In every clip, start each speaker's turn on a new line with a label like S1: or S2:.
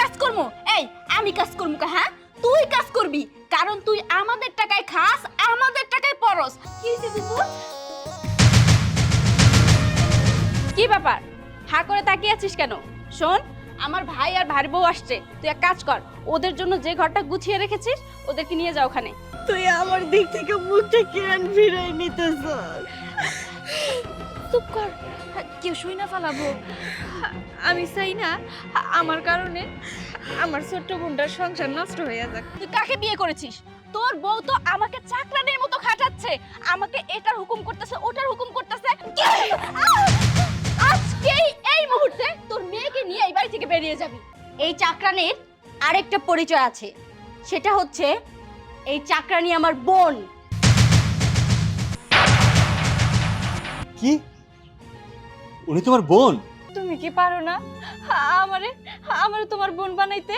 S1: কাজ করব এই আমি কাজ করব কা, হ্যাঁ? তুই কাজ করবি কারণ তুই আমাদের টাকায় খাস আমাদের টাকায় পরস। কি হয়েছে দিপু কি ব্যাপার? হা করে তাকিয়ে আছিস কেন? শোন আমার ভাই আর ভাই বউ আসছে। তুই এক কাজ কর ওদের জন্য যে ঘরটা গুছিয়ে রেখেছিস ওদেরকে নিয়ে যা ওখানে।
S2: তুই আমার দিক থেকে মুখটা কেন ফিরাই নিতেছ
S1: চুপ কর। কেউ শুই না ফালাবো।
S3: আমি চাই না আমার কারণে আমার ছোট্ট বোনটার সংসার নষ্ট হয়ে যাক।
S1: তুই কাকে বিয়ে করেছিস? তোর বউ তো আমাকে চাকরানির মতো খাটাচ্ছে। আমাকে এটার হুকুম করতেছে ওটার হুকুম করতেছে। আজকেই এই মুহূর্তে তোর মেয়েকে নিয়ে এই বাড়ি থেকে বেরিয়ে যাবি।
S4: এই চাকরানির আরেকটা পরিচয় আছে। সেটা হচ্ছে এই চাকরানি আমার বোন।
S5: কি? উনি তোমার বোন
S3: তুমি কি পারো না আমারে আমারে তোমার বোন বানাইতে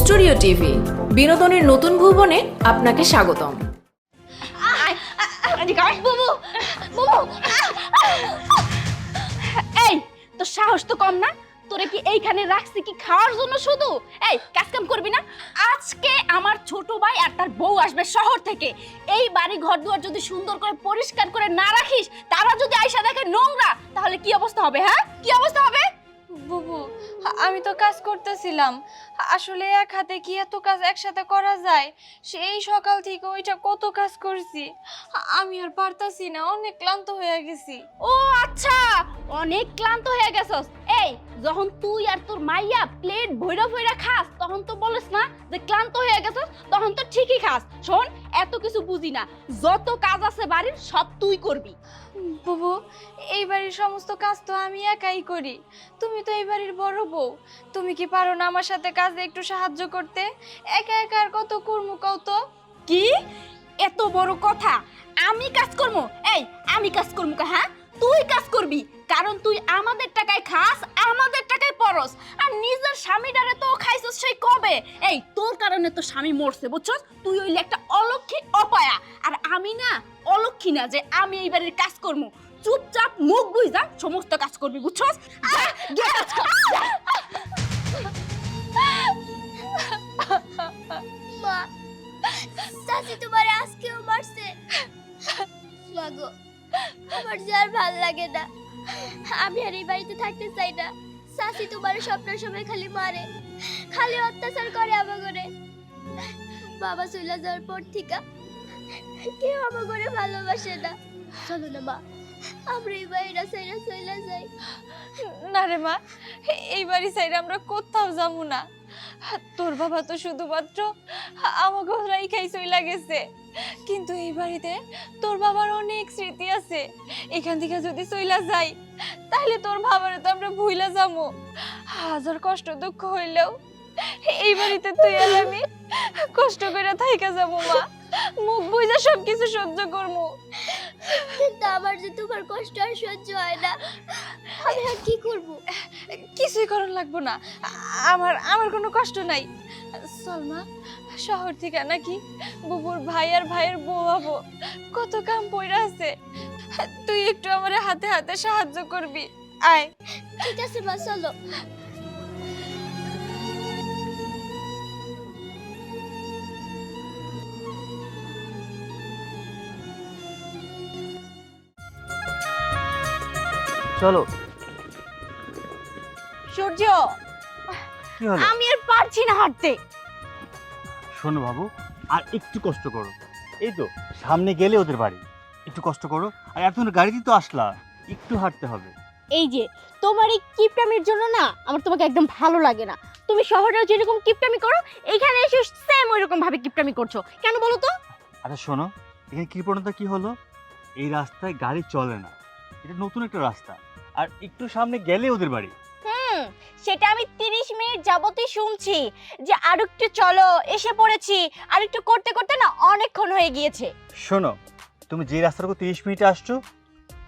S6: স্টুডিও টিভি বিনোদনের নতুন ভুবনে আপনাকে স্বাগতম
S1: বুবু বুবু এই তোর সাহস তো কম না তোরে কি এইখানে রাখছি কি খাওয়ার জন্য শুধু? এই, কাজ কাম করবি না? আজকে আমার ছোট ভাই আর তার বউ আসবে শহর থেকে। এই বাড়ি ঘর দুয়ার যদি সুন্দর করে পরিষ্কার করে না রাখিস, তারা যদি আইসা দেখে নোংরা, তাহলে কি অবস্থা হবে হ্যাঁ? কি অবস্থা হবে?
S3: বুবু আমি তো কাজ করতেছিলাম। আসলে এক হাতে কি এত কাজ একসাথে করা যায়? সেই সকাল থেকে ওইটা কত কাজ করছি। আমি আর পারতাছি না, অনেক ক্লান্ত হয়ে গেছি।
S1: ও আচ্ছা অনেক ক্লান্ত হয়ে গেছস। এই, যখন তুই আর তোর মাইয়া প্লেট ভৈরা ভৈরা খাস, তখন তো বলিস না যে ক্লান্ত হয়ে গেছস, তখন তো ঠিকই খাস। শোন, এত কিছু বুঝি না। যত কাজ আছে বাড়ির, সব তুই করবি।
S3: বুবু, এই বাড়ির সমস্ত কাজ তো আমি একাই করি। তুমি তো এই বাড়ির বড় বউ। তুমি কি পারো না আমার সাথে কাজে একটু সাহায্য করতে? একা একা আর কত কর্ম কও
S1: কি? এত বড় কথা। আমি কাজ করব এই, আমি কাজ করব হ্যাঁ? তুই কাজ করবি, কারণ তুই আমাদের টাকায় খাস, আমাদের টাকায় পরস। আর নিজের স্বামীটারে তো খাইছস সেই কবে? এই, তোর কারণে তো স্বামী মরছে, বুঝছস? তুই হইলে একটা অলক্ষী অপায়া। আর আমি না, অলক্ষী না যে আমি এই বাড়ির কাজ করব চুপচাপ মুখ বুঝা সমস্ত কাজ করবি, বুঝছস?
S7: মা, চাচি তোমার আজকেও মারছে। মাগো আমার যে আর ভালো লাগে না। আমি আর এই বাড়িতে থাকতে চাই না। চাচি তোমার স্বপ্ন সময় খালি মারে। খালি অত্যাচার করে আমার করে বাবা চলে যাওয়ার পর থেকে কেউ আমার করে ভালোবাসে না। চলো না মা, আমরা এই বাড়িটা সাইরা চলে যাই।
S3: না রে মা, এই বাড়ি সাইডে আমরা কোথাও যাব না। তোর বাবা তো শুধুমাত্র আমাকে রাইখাই চইলা গেছে কিন্তু এই বাড়িতে তোর বাবার অনেক স্মৃতি আছে। এখান থেকে যদি চইলা যাই, তাহলে তোর বাবারে তো আমরা ভুইলা যাব হাজার কষ্ট দুঃখ হইলেও এই বাড়িতে তুই আর আমি কষ্ট করে থাইকা যাব, মা। মুখ বুঝা সব কিছু সহ্য করব।
S7: কিন্তু আমার যে তোমার কষ্ট আর সহ্য হয় না আমি আর কি করব?
S3: কিছুই করার লাগবো না। আমার আমার কোনো কষ্ট নাই। সলমা শহর থেকে নাকি বুবুর ভাই আর ভাইয়ের বউ হব। কত কাম পইরা আছে। তুই একটু আমার হাতে হাতে সাহায্য করবি। আয়।
S7: ঠিক আছে মা চলো।
S5: চলো।
S1: সূর্য
S5: কি হলো?
S1: আমি আর পারছি না হাঁটতে।
S5: শোনো বাবু আর একটু কষ্ট করো। এই তো সামনে গেলে ওদের বাড়ি। একটু কষ্ট করো আর এখন গাড়িতে তো আসলা। একটু হাঁটতে হবে।
S4: এই যে তোমার এই কিপটামির জন্য না আমার তোমাকে একদম ভালো লাগে না। তুমি শহরে যেরকম কিপটামি করো এখানে এসে সেম ওই রকম ভাবে কিপটামি করছ। কেন বলো তো?
S5: আচ্ছা শোনো এখানে কৃপণতা কি হলো? এই রাস্তায় গাড়ি চলে না। এটা নতুন একটা রাস্তা। আর একটু সামনে গেলে ওদের বাড়ি।
S4: হুম সেটা আমি তিরিশ মিনিট যাবতই শুনছি যে আর একটু চলো এসে পড়েছি। আর একটু করতে করতে না অনেকক্ষণ হয়ে গিয়েছে।
S5: শোনো তুমি যে রাস্তাটুকু তিরিশ মিনিটে আসছো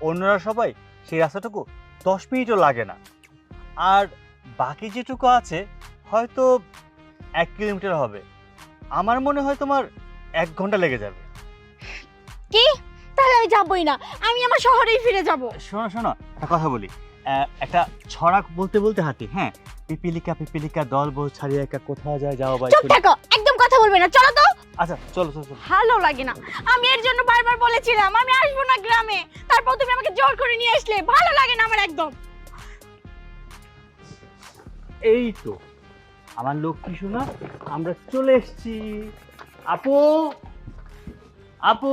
S5: অন্যরা সবাই সেই রাস্তাটুকু দশ মিনিটও লাগে না। আর বাকি যেটুকু আছে হয়তো এক কিলোমিটার হবে। আমার মনে হয় তোমার এক ঘণ্টা লেগে যাবে।
S8: কি? তাহলে আমি যাবই না। আমি আমার শহরেই ফিরে যাব।
S5: শোনো শোনো একটা কথা বলি। আহ, একটা ছড়াক বলতে বলতে হাঁটি হ্যাঁ? পিপিলিকা পিপিলিকা দল বল ছাড়িয়ে একা কোথায় যায় যাও বাই
S8: চুপ থাকো একদম কথা বলবে না। চলো তো।
S5: আচ্ছা চলো চলো চলো।
S8: ভালো লাগে না। আমি এর জন্য বারবার বলেছিলাম আমি আসব না গ্রামে। তারপর তুমি আমাকে জোর করে নিয়ে আসলে। ভালো লাগে না আমার একদম।
S5: এই তো। আমার লক্ষ্মী শোনা আমরা চলে এসেছি। আপু আপু।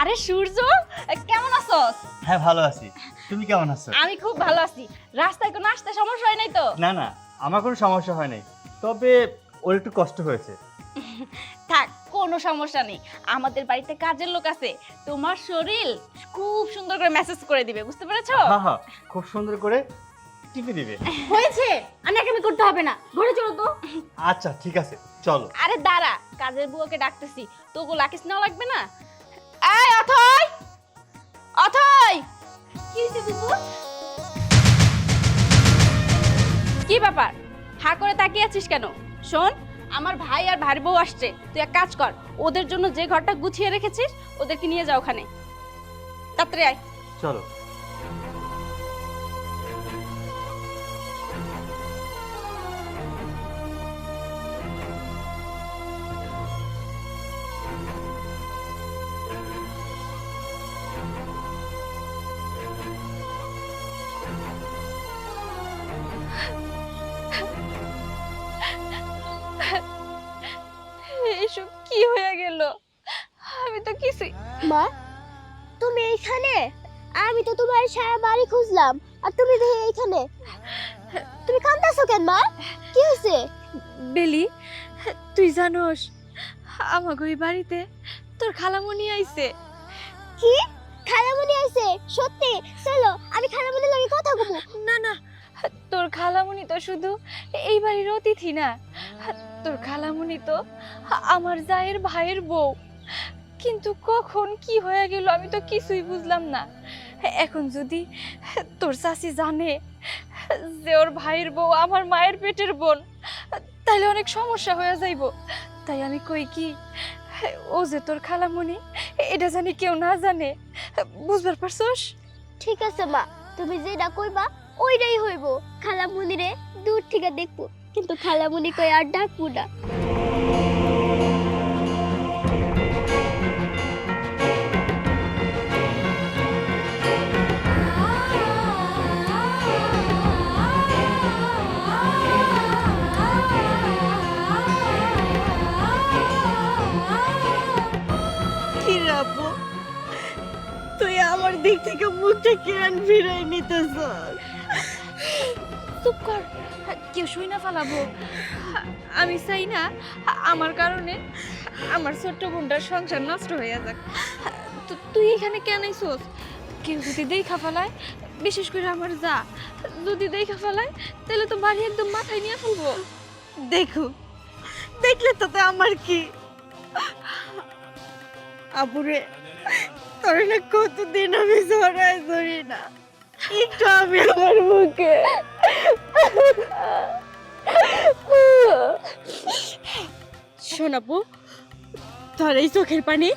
S1: আরে সূর্য কেমন আছস?
S5: হ্যাঁ ভালো আছি। তুমি কেমন আছো?
S1: আমি খুব ভালো আছি। রাস্তায় কোনো আসতে সমস্যা হয় নাই তো?
S5: না না আমার কোনো সমস্যা হয় নাই। তবে ওর একটু কষ্ট হয়েছে।
S1: থাক কোনো সমস্যা নেই। আমাদের বাড়িতে কাজের লোক আছে। তোমার শরীর খুব সুন্দর করে মেসেজ করে দিবে বুঝতে পেরেছ?
S5: হ্যাঁ হ্যাঁ খুব সুন্দর করে টিপে দিবে।
S8: হয়েছে আমি করতে হবে না। ঘরে চলো তো।
S5: আচ্ছা ঠিক আছে চলো।
S1: আরে দাঁড়া কাজের বুয়াকে ডাকতেছি। তোকে লাকিস নেওয়া লাগবে না? এই অথই! অথই! কি ব্যাপার? হা করে তাকিয়ে আছিস কেন? শোন আমার ভাই আর ভাই বউ আসছে। তুই এক কাজ কর ওদের জন্য যে ঘরটা গুছিয়ে রেখেছিস ওদেরকে নিয়ে যা ওখানে। তাড়াতাড়ি আয়।
S5: চলো।
S7: সারা বাড়ি খুঁজলাম। আর তুমি দেখে এইখানে। তুমি কান্দাছো কেন মা? কি হয়েছে?
S3: বেলি তুই জানোস আমাকে ওই বাড়িতে তোর খালামণি আইছে।
S7: কি? খালামুনি আইছে? সত্যি? চলো আমি খালামুনির লগে কথা কব
S3: না না তোর খালামণি তো শুধু এই বাড়ির অতিথি না। তোর খালামণি তো আমার জায়ের ভাইয়ের বউ। কিন্তু কখন কি হয়ে গেল আমি তো কিছুই বুঝলাম না। এখন যদি তোর চাচি জানে যে ওর ভাইয়ের বউ আমার মায়ের পেটের বোন, তাহলে অনেক সমস্যা হয়ে যাইব। তাই আমি কই কি, ও যে তোর খালামণি এটা জানি কেউ না জানে। বুঝবার পারছস?
S7: ঠিক আছে মা, তুমি যেটা কইবা ওইটাই হইব। খালামুনিরে দূর থেকে দেখব, কিন্তু খালামুনি কই আর ডাকবো না।
S4: দিক থেকে মুখটা কেন ফিরাই নিতেছ।
S3: চুপ কর কেউ শুই না ফালাবো। আমি চাই না আমার কারণে আমার ছোট্ট বোনটার সংসার নষ্ট হয়ে যাক। তো তুই এখানে কেন আইসোস? কেউ যদি দেখা ফেলায় বিশেষ করে আমার যা যদি দেখা ফেলায় তাহলে তো বাড়ি একদম মাথায় নিয়ে ফেলব।
S4: দেখো দেখলে তাতে আমার কি? আপুরে তোর না কতদিন আমি জড়ায় ধরি না? একটু আমি আমার মুখে। শোনাবো তোর এই চোখের পানি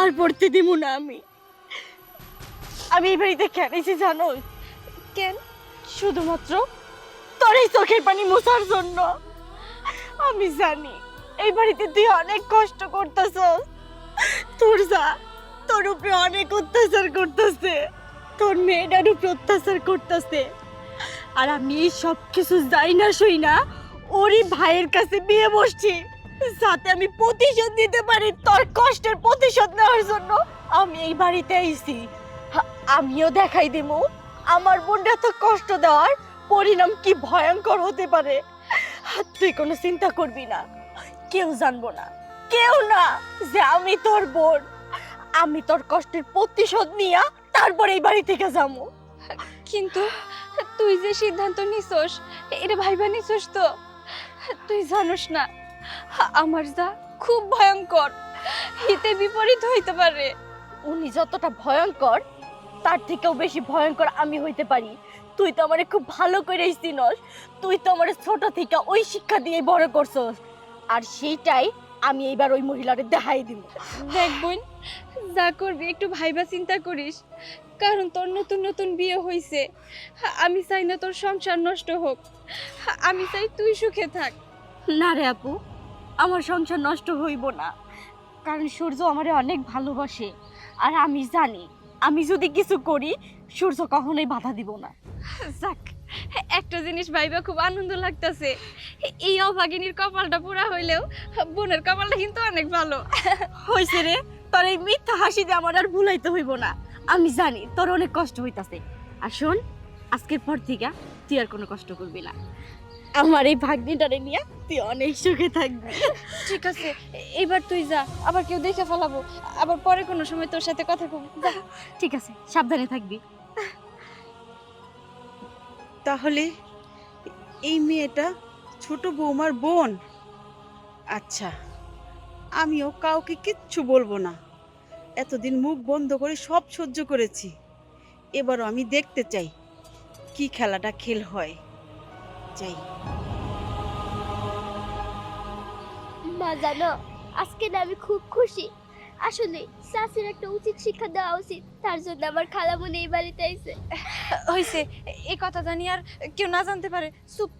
S4: আর পড়তে দিব না আমি। আমি এই বাড়িতে কেন এসে জানো?
S3: কেন?
S4: শুধুমাত্র তোর এই চোখের পানি মোছার জন্য। আমি জানি, এই বাড়িতে তুই অনেক কষ্ট করতেছ তোর যা তোর উপরে অনেক অত্যাচার করতেছে। তোর মেয়েটার উপরে অত্যাচার করতেছে। আর আমি সব কিছু যাই না সই না, ওরই ভাইয়ের কাছে বিয়ে বসছি। যাতে আমি প্রতিশোধ দিতে পারি তোর কষ্টের প্রতিশোধ নেওয়ার জন্য আমি এই বাড়িতে আইছি। আমিও দেখাই দেবো আমার বোনটা তো কষ্ট দেওয়ার পরিণাম কি ভয়ঙ্কর হতে পারে। তুই কোনো চিন্তা করবি না, কেউ জানব না, কেউ না যে আমি তোর বোন। আমি তোর কষ্টের প্রতিশোধ নিয়া তারপর এই বাড়ি থেকে যাব।
S3: কিন্তু তুই যে সিদ্ধান্ত নিছস এটা ভাইবা নিছস তো। তুই জানোস না আমার যা খুব ভয়ঙ্কর হিতে বিপরীত হইতে পারে।
S4: উনি যতটা ভয়ঙ্কর তার থেকেও বেশি ভয়ঙ্কর আমি হইতে পারি।
S2: তুই তো আমারে খুব ভালো করেই চিনস তুই তো আমারে ছোট থেকে ওই শিক্ষা দিয়ে বড় করছস। আর সেইটাই আমি এইবার ওই মহিলারে দেখাই দিব।
S3: দেখ বোন যা করবি একটু ভাইবা চিন্তা করিস। কারণ তোর নতুন নতুন বিয়ে হয়েছে আমি চাই না তোর সংসার নষ্ট হোক। আমি চাই তুই সুখে থাক।
S2: না রে আপু আমার সংসার নষ্ট হইব না। কারণ সূর্য আমারে অনেক ভালোবাসে। আর আমি জানি আমি যদি কিছু করি সূর্য কখনোই বাধা দিব না।
S3: যাক। একটা জিনিস ভাইবা খুব আনন্দ লাগতেছে। এই অভাগিনীর কপালটা পুরা হইলেও বোনের কপালটা কিন্তু অনেক ভালো।
S2: হইছে রে তোর এই মিথ্যা হাসি দিয়ে আমার আর ভুলাইতে হইব না। আমি জানি তোর অনেক কষ্ট হইতাছে। আর শোন আজকের পর থেকে তুই আর কোনো কষ্ট করবি না। আমার এই ভাগ্নিটারে নিয়ে তুই অনেক সুখে থাকবি।
S3: ঠিক আছে এবার তুই যা আবার কেউ দেখে ফেলাবো। আবার পরে কোনো সময় তোর সাথে কথা কব
S2: ঠিক আছে সাবধানে থাকবি।
S9: তাহলে এই মেয়েটা ছোট বৌমার বোন? আচ্ছা আমিও কাউকে কিচ্ছু বলব না। এতদিন মুখ বন্ধ করে সব সহ্য করেছি। এবারও আমি দেখতে চাই কি খেলাটা খেল হয়। চাই
S7: মা জানো, আজকে না আমি খুব খুশি। আসলে শাশুর একটা উচিত শিক্ষা দেওয়া উচিত। তার জন্য আমার খালামুনি এই বাড়িতে আইছে।
S3: হইছে এই কথা জানি আর কেউ না জানতে পারে। চুপ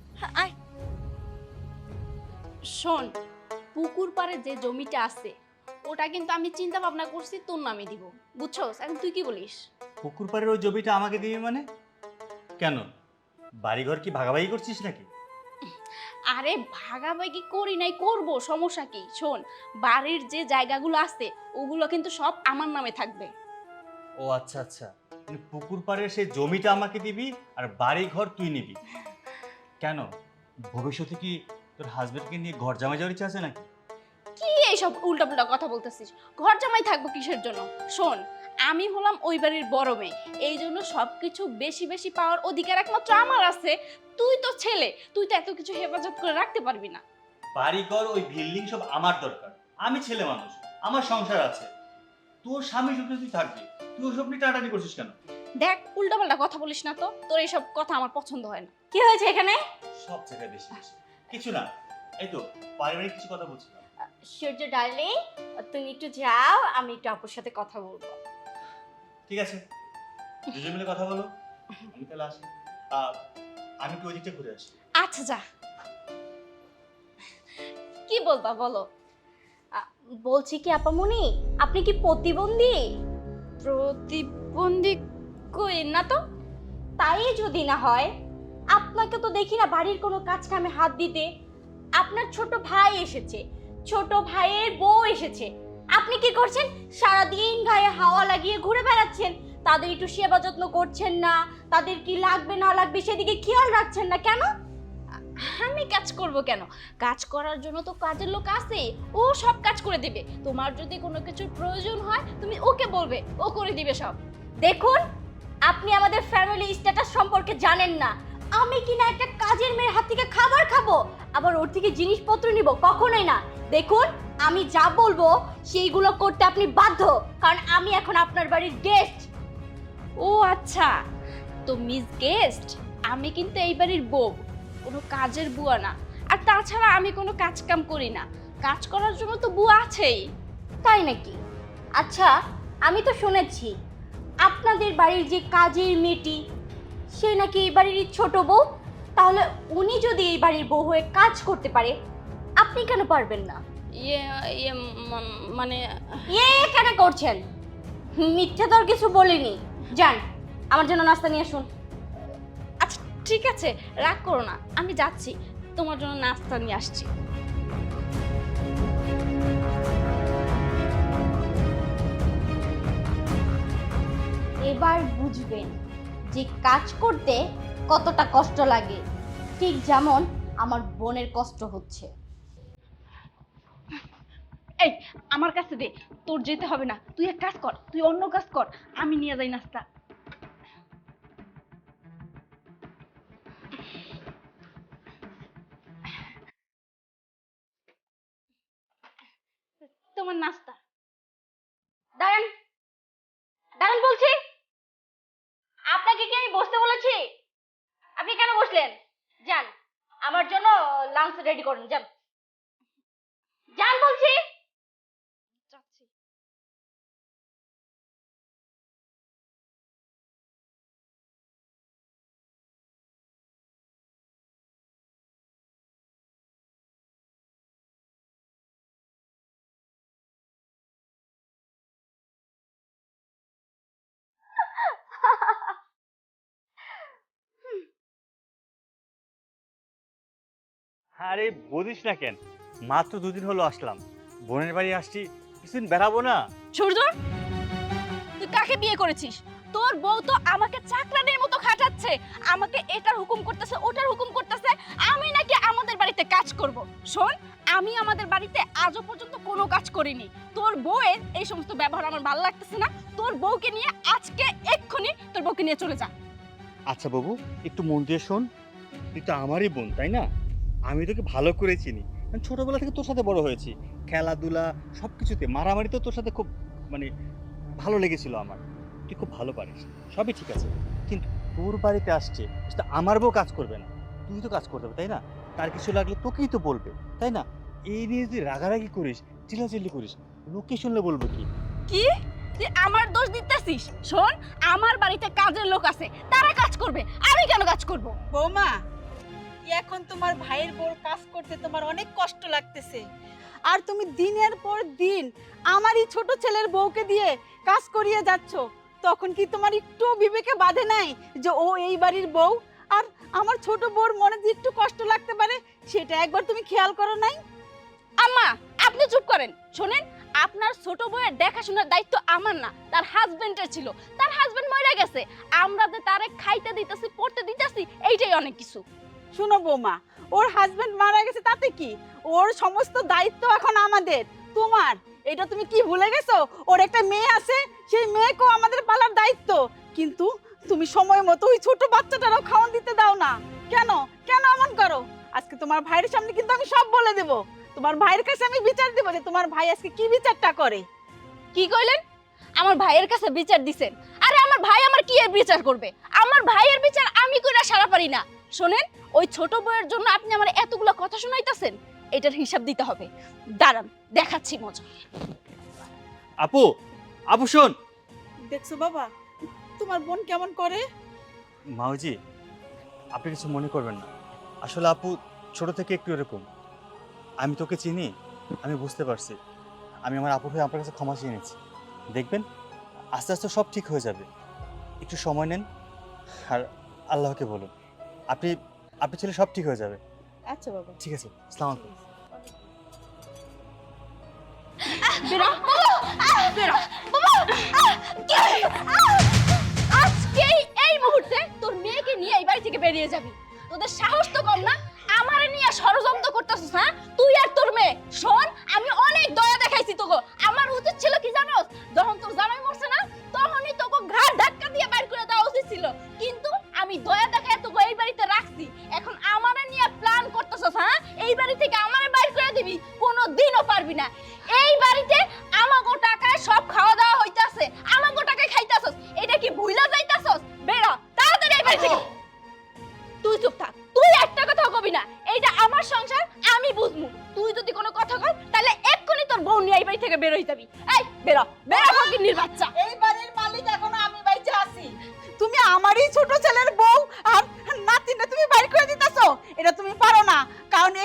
S3: আয়।
S1: শোন পুকুর পাড়ে যে জমিটা আছে ওটা কিন্তু আমি চিন্তা ভাবনা করছি তোর নামে দিব। বুঝছস? এখন তুই কি বলিস?
S5: পুকুর পাড়ের ওই জমিটা আমাকে দিবি মানে? কেন? বাড়িঘর কি ভাগাভাগি করছিস নাকি?
S1: আরে ভাগাভাগি করি নাই করব সমস্যা কি? শোন বাড়ির যে জায়গাগুলো আছে ওগুলো কিন্তু সব আমার নামে থাকবে।
S5: ও আচ্ছা আচ্ছা। মানে পুকুর পাড়ের সেই জমিটা আমাকে দিবি আর বাড়ি ঘর তুই নিবি। কেন? ভবিষ্যতে কি তোর হাজবেন্ডকে নিয়ে ঘর জামাই যাওয়ার ইচ্ছা আছে নাকি?
S1: কি এইসব উল্টাপাল্টা কথা বলতেছিস? ঘর জামাই থাকব কিসের জন্য? শোন আমি হলাম ওই বাড়ির বড় মেয়ে। এই জন্য সব কিছু বেশি বেশি পাওয়ার অধিকার একমাত্র আমার আছে। তুই তো ছেলে তুই তো এত কিছু হেফাজত করে রাখতে পারবি না।
S5: বাড়ি ঘর ওই বিল্ডিং সব আমার দরকার। আমি ছেলে মানুষ আমার সংসার আছে। তোর স্বামী সুখে তুই থাকবি। তুই ওসব নিয়ে টাটানি করছিস কেন?
S1: দেখ উল্টাপাল্টা কথা বলিস না তো। তোর এইসব কথা আমার পছন্দ হয় না।
S2: কি হয়েছে এখানে?
S5: সব জায়গায় বেশি বেশি। কিছু না। এই তো পারিবারিক কিছু কথা বলছিলাম।
S2: সূর্য ডার্লিং তুমি একটু যাও আমি একটু আপুর সাথে কথা বলব।
S5: ঠিক আছে? দুজন মিলে কথা বলো। আমি তাহলে আসি। আমি কি ওই দিকটা ঘুরে আসি।
S1: আচ্ছা যা। কি বলবা বলো?
S4: বলছি কি আপামনি? আপনি কি প্রতিবন্ধী?
S1: প্রতিবন্ধী কই না তো?
S4: তাই যদি না হয় আপনাকে তো দেখি না বাড়ির কোনো কাজ কামে হাত দিতে। আপনার ছোট ভাই এসেছে। ছোট ভাইয়ের বউ এসেছে। আপনি কি করছেন? সারাদিন গায়ে হাওয়া লাগিয়ে ঘুরে বেড়াচ্ছেন। তাদের একটু সেবা যত্ন করছেন না তাদের কি লাগবে না লাগবে সেদিকে খেয়াল রাখছেন না কেন?
S1: আমি কাজ করব কেন? কাজ করার জন্য তো কাজের লোক আছে ও সব কাজ করে দিবে। তোমার যদি কোনো কিছুর প্রয়োজন হয় তুমি ওকে বলবে ও করে দিবে সব।
S4: দেখুন আপনি আমাদের ফ্যামিলি স্ট্যাটাস সম্পর্কে জানেন না। আমি কি না একটা কাজের মেয়ের হাত থেকে খাবার খাব আবার ওর থেকে জিনিসপত্র নিব কখনোই না। দেখুন আমি যা বলব সেইগুলো করতে আপনি বাধ্য কারণ আমি এখন আপনার বাড়ির গেস্ট
S1: ও আচ্ছা তো মিস গেস্ট আমি কিন্তু এই বাড়ির বউ কোনো কাজের বুয়া না। আর তাছাড়া আমি কোনো কাজ কাম করি না। কাজ করার জন্য তো বুয়া আছেই।
S4: তাই নাকি? আচ্ছা আমি তো শুনেছি আপনাদের বাড়ির যে কাজের মেয়েটি সে নাকি এই বাড়ির ছোট বউ? তাহলে উনি যদি এই বাড়ির বউ হয়ে কাজ করতে পারে আপনি কেন পারবেন না?
S1: ইয়ে ইয়ে ম- মানে
S4: ইয়ে কেন করছেন? মিথ্যে তো আর কিছু বলিনি। যান আমার জন্য নাস্তা নিয়ে আসুন।
S1: আচ্ছা ঠিক আছে রাগ করো না আমি যাচ্ছি তোমার জন্য নাস্তা নিয়ে আসছি।
S4: এবার বুঝবেন যে কাজ করতে কতটা কষ্ট লাগে। ঠিক যেমন আমার বোনের কষ্ট হচ্ছে।
S1: এই, আমার কাছে দে, তোর যেতে হবে না। তুই এক কাজ কর, তুই অন্য কাজ কর, আমি নিয়ে যাই নাস্তা। তোমার নাস্তা।
S4: দাঁড়ান দাঁড়ান বলছি। আপনাকে কি আমি বসতে বলেছি? আপনি কেন বসলেন? যান, আমার জন্য লাঞ্চ রেডি করুন, যান।
S5: আরে বলিস না কেন মাত্র দুদিন হলো আসলাম। বোনের বাড়ি আসছি কিছুদিন বেড়াবো না।
S1: সূর্য তুই কাকে বিয়ে করেছিস? তোর বউ তো আমাকে চাকরানির মতো খাটাচ্ছে। আমাকে এটার হুকুম করতেছে ওটার হুকুম করতেছে। আমি নাকি আমাদের বাড়িতে কাজ করব। শোন আমি আমাদের বাড়িতে আজও পর্যন্ত কোনো কাজ করিনি। তোর বউয়ের এই সমস্ত ব্যবহার আমার ভালো লাগতেছে না। তোর বউকে নিয়ে আজকে এক্ষুনি তোর বউকে নিয়ে চলে যা।
S5: আচ্ছা বাবু একটু মন দিয়ে শোন। তুই তো আমারই বোন তাই না? আমি তোকে ভালো করে চিনি। আমি ছোটবেলা থেকে তোর সাথে বড় হয়েছি। খেলাধুলা সব কিছুতে মারামারি তো তোর সাথে খুব মানে ভালো লেগেছিল আমার। তুই খুব ভালো পারিস। সবই ঠিক আছে। কিন্তু তোর বাড়িতে আসছে সেটা আমার বউ কাজ করবে না। তুই তো কাজ করতে তাই না? তার কিছু লাগলে তোকেই তো বলবে তাই না? এই নিয়ে যদি রাগারাগি করিস চিল্লাচিল্লি করিস লোকে শুনলে বলব কি?
S1: কি? তুই আমার দোষ দিতেছিস? শোন আমার বাড়িতে কাজের লোক আছে তারা কাজ করবে। আমি কেন কাজ করব?
S9: বৌমা এখন তোমার ভাইয়ের বড় কাজ করতে তোমার অনেক কষ্ট লাগতেছে। আর তুমি দিনের পর দিন আমারই ছোট ছেলের বউকে দিয়ে কাজ করিয়ে যাচ্ছ। তখন কি তোমার একটু বিবেকে বাধে নাই যে ও এই বাড়ির বউ? আর আমার ছোট বউর মনে যে একটু কষ্ট লাগতে পারে, সেটা একবার তুমি খেয়াল করো নাই?
S1: আম্মা, আপনি চুপ করেন। শোনেন, আপনার ছোট বউয়ের দেখাশোনার দায়িত্ব আমার না, তার হাজবেন্ডের ছিল। তার হাজবেন্ড মরে গেছে। আমরা যে তারে খাইতে দিতেছি, পড়তে দিতেছি, এইটাই অনেক কিছু।
S9: শোনো বৌমা, ওর হাজবেন্ড মারা গেছে তাতে কি? ওর সমস্ত দায়িত্ব এখন আমাদের। তোমার, এটা তুমি কি ভুলে গেছো? ওর একটা মেয়ে আছে, সেই মেয়েকেও আমাদের পালার দায়িত্ব। কিন্তু তুমি সময় মতো ওই ছোট বাচ্চাটারও খাওয়ান দিতে দাও না। কেন? কেন এমন করো? আজকে তোমার ভাইয়ের সামনে কিন্তু আমি সব বলে দেব। তোমার ভাইয়ের কাছে আমি বিচার দেবো যে তোমার ভাই আজকে কি বিচারটা করে।
S1: কি কইলেন? আমার ভাইয়ের কাছে বিচার দিছেন। আরে আমার ভাই আমার কি এর বিচার করবে? আমার ভাইয়ের বিচার আমি কইরা সারা পারি না। শোনেন ওই ছোট বউয়ের জন্য আপনি আমার এতগুলো কথা শোনাইতাছেন এটার হিসাব দিতে হবে। দাঁড়ান দেখাচ্ছি মজা।
S5: আপু আপু শোন।
S9: দেখছ বাবা তোমার বোন কেমন করে?
S5: মাউজি আপনি কিছু মনে করবেন না। আসলে আপু ছোট থেকে একটু এরকম। আমি তোকে চিনি আমি বুঝতে পারছি। আমি আমার আপুর হয়ে আপনার কাছে ক্ষমা চেয়ে নিচ্ছি। দেখবেন আস্তে আস্তে সব ঠিক হয়ে যাবে। একটু সময় নেন আর আল্লাহকে বলুন। আপনি আপনি ছেলে সব ঠিক হয়ে যাবে।
S9: আচ্ছা বাবা।
S5: ঠিক আছে সালাম আলাইকুম।
S1: বেরো। বেরো। এই মুহূর্তে তোর মেয়েকে নিয়ে এই বাড়ি থেকে বেরিয়ে যাবি। তোদের সাহস তো কম না? আমারে নিয়ে ষড়যন্ত্র করতেছিস হ্যাঁ?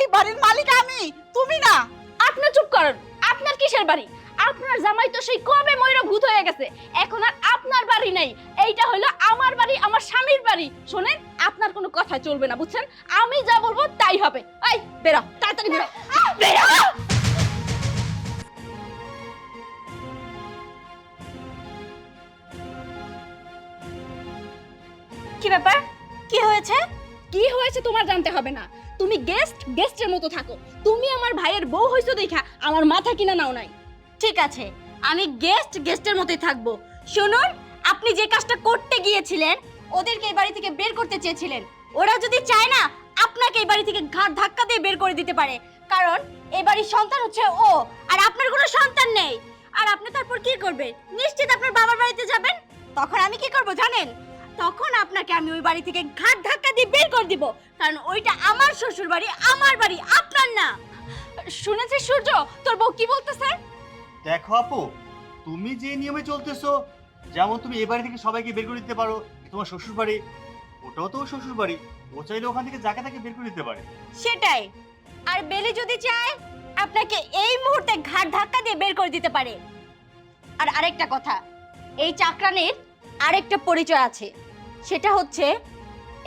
S1: এই
S9: বাড়ির মালিক আমি তুমি না।
S1: আপনি চুপ করেন আপনার কিসের বাড়ি? আপনার জামাই তো সেই কবে ময়ূর ভূত হয়ে গেছে এখন আর আপনার বাড়ি নেই। এইটা হলো আমার বাড়ি আমার স্বামীর বাড়ি। শোনেন আপনার কোনো কথা চলবে না বুঝছেন? আমি যা বলব তাই হবে। এই বেরো তাড়াতাড়ি বেরো। বেরো! কি ব্যাপার? কি হয়েছে? কি হয়েছে তোমার জানতে হবে না। তুমি গেস্ট গেস্টের মতো থাকো। তুমি আমার ভাইয়ের বউ হইছো দেখা, আমার মাথা কিনা নাও নাই।
S4: ঠিক আছে, আমি গেস্ট গেস্টের মতোই থাকব। শুনুন, আপনি যে কাজটা করতে গিয়েছিলেন, ওদেরকে এই বাড়ি থেকে বের করতে চেয়েছিলেন। ওরা যদি চায় না, আপনাকে এই বাড়ি থেকে ঘাট ধাক্কা দিয়ে বের করে দিতে পারে। কারণ, এই বাড়ির সন্তান হচ্ছে ও, আর আপনার কোনো সন্তান নেই। আর আপনি তারপর কি করবেন? নিশ্চিত আপনার বাবার বাড়িতে যাবেন? তখন আমি কি করব জানেন? তখন আপনাকে আমি ওই বাড়ি থেকে ঘাট ধাক্কা দিয়ে বের করে দিব। কারণ ওইটা আমার শ্বশুর বাড়ি আমার বাড়ি আপনার না।
S1: শুনেছিস সূর্য তোর বউ কি বলতেছে?
S5: দেখো আপু তুমি যে নিয়মে চলতেছো যেমন তুমি এ বাড়ি থেকে সবাইকে বের করে দিতে পারো তোমার শ্বশুর বাড়ি ওটাও তো শ্বশুর বাড়ি ও চাইলে ওখান থেকে যাকে তাকে বের করে দিতে পারে।
S4: সেটাই। আর বেলি যদি চায় আপনাকে এই মুহূর্তে ঘাট ধাক্কা দিয়ে বের করে দিতে পারে। আর আরেকটা কথা এই চাকরানির আরেকটা পরিচয় আছে। সেটা হচ্ছে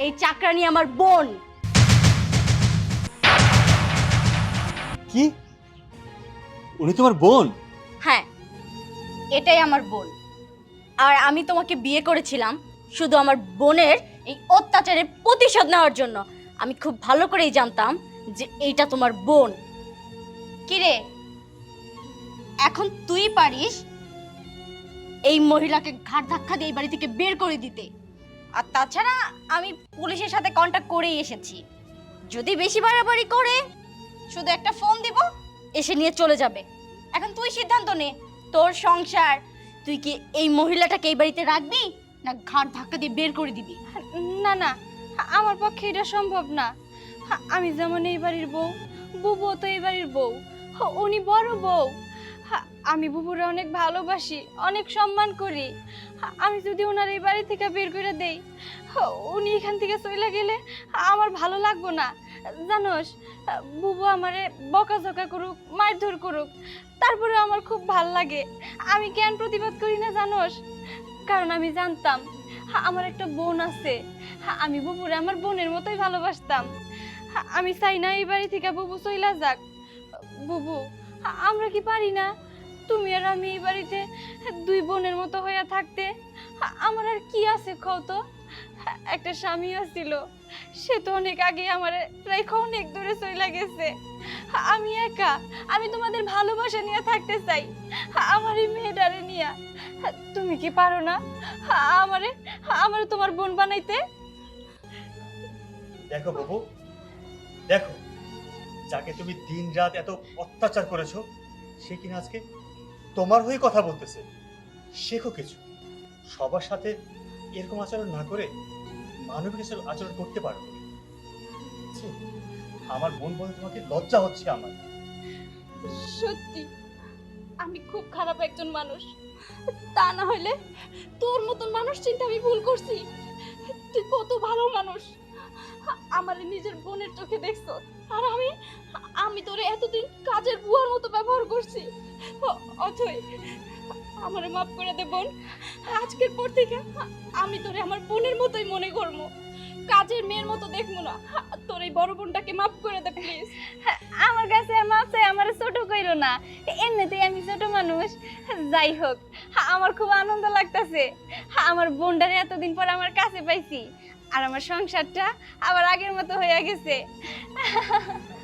S4: এই চাকরানি আমার বোন।
S5: কি? উনি তোমার বোন?
S4: হ্যাঁ এটাই আমার বোন। আর আমি তোমাকে বিয়ে করেছিলাম শুধু আমার বোনের এই অত্যাচারের প্রতিশোধ নেওয়ার জন্য। আমি খুব ভালো করেই জানতাম যে এইটা তোমার বোন। কিরে এখন তুই পারিস এই মহিলাকে ঘাট ধাক্কা দিয়ে এই বাড়ি থেকে বের করে দিতে। আর তাছাড়া আমি পুলিশের সাথে কন্ট্যাক্ট করেই এসেছি। যদি বেশি বাড়াবাড়ি করে, শুধু একটা ফোন দিব, এসে নিয়ে চলে যাবে। এখন তুই সিদ্ধান্ত নে, তোর সংসার, তুই কি এই মহিলাটাকে এই বাড়িতে রাখবি, না ঘাট ধাক্কা দিয়ে বের করে দিবি?
S3: না না, আমার পক্ষে এটা সম্ভব না। আমি যেমন এই বাড়ির বউ বুবু তো এই বাড়ির বউ। উনি বড় বউ। আমি বুবুরে অনেক ভালোবাসি, অনেক সম্মান করি। আমি যদি ওনার এই বাড়ি থেকে বের করে দেই উনি এখান থেকে চলে গেলে আমার ভালো লাগবো না। জানোস বুবু আমারে বকাঝকা করুক, মারধর করুক তারপরে আমার খুব ভালো লাগে। আমি কেন প্রতিবাদ করি না, জানোস? কারণ আমি জানতাম আমার একটা বোন আছে। আমি বুবুরে আমার বোনের মতোই ভালোবাসতাম। আমি চাই না এই বাড়ি থেকে বুবু চইলা যাক। বুবু আমরা কি পারি না? তুমি আর আমি এই বাড়িতে দুই বোনের মতো হইয়া থাকতে আমার আর কি আছে কও তো? একটা স্বামী আছিল, সে তো অনেক আগে আমার রেখা অনেক দূরে চলে গেছে। আমি একা, আমি তোমাদের ভালোবাসা নিয়ে থাকতে চাই, আমার এই মেয়েটারে নিয়ে। তুমি কি পারো না? আমারে আমারে তোমার বোন বানাইতে?
S5: দেখো বাবু, দেখো। যাকে তুমি দিন রাত এত অত্যাচার করেছ, সে কিনা আজকে তোমার হয়ে কথা বলতেছে? শেখো কিছু। সবার সাথে এরকম আচরণ না করে মানবিক আচরণ করতে পারো। আমার বোন বলে তোমাকে লজ্জা হচ্ছে আমার।
S1: সত্যি, আমি খুব খারাপ একজন মানুষ। তা না হইলে তোর মতন মানুষ চিন্তা আমি ভুল করছি। তুই কত ভালো মানুষ। আমার নিজের বোনের চোখে দেখছ? আর আমি আমি তোরে এতদিন কাজের বুয়ার মতো ব্যবহার করছি। অথই, আমারে মাফ করে দে বোন। আজকের পর থেকে আমি তোরে আমার বোনের মতোই মনে করব। কাজের মেয়ের মতো দেখব না। তোর এই বড় বোনটাকে মাফ করে দে প্লিজ
S3: আমার কাছে মাপ চাই আমার ছোট কইরো না। এমনিতেই আমি ছোট মানুষ। যাই হোক, আমার খুব আনন্দ লাগতাছে। আমার বোনটারে এতদিন পর আমার কাছে পাইছি। আর আমার সংসারটা আবার আগের মতো হয়ে গেছে।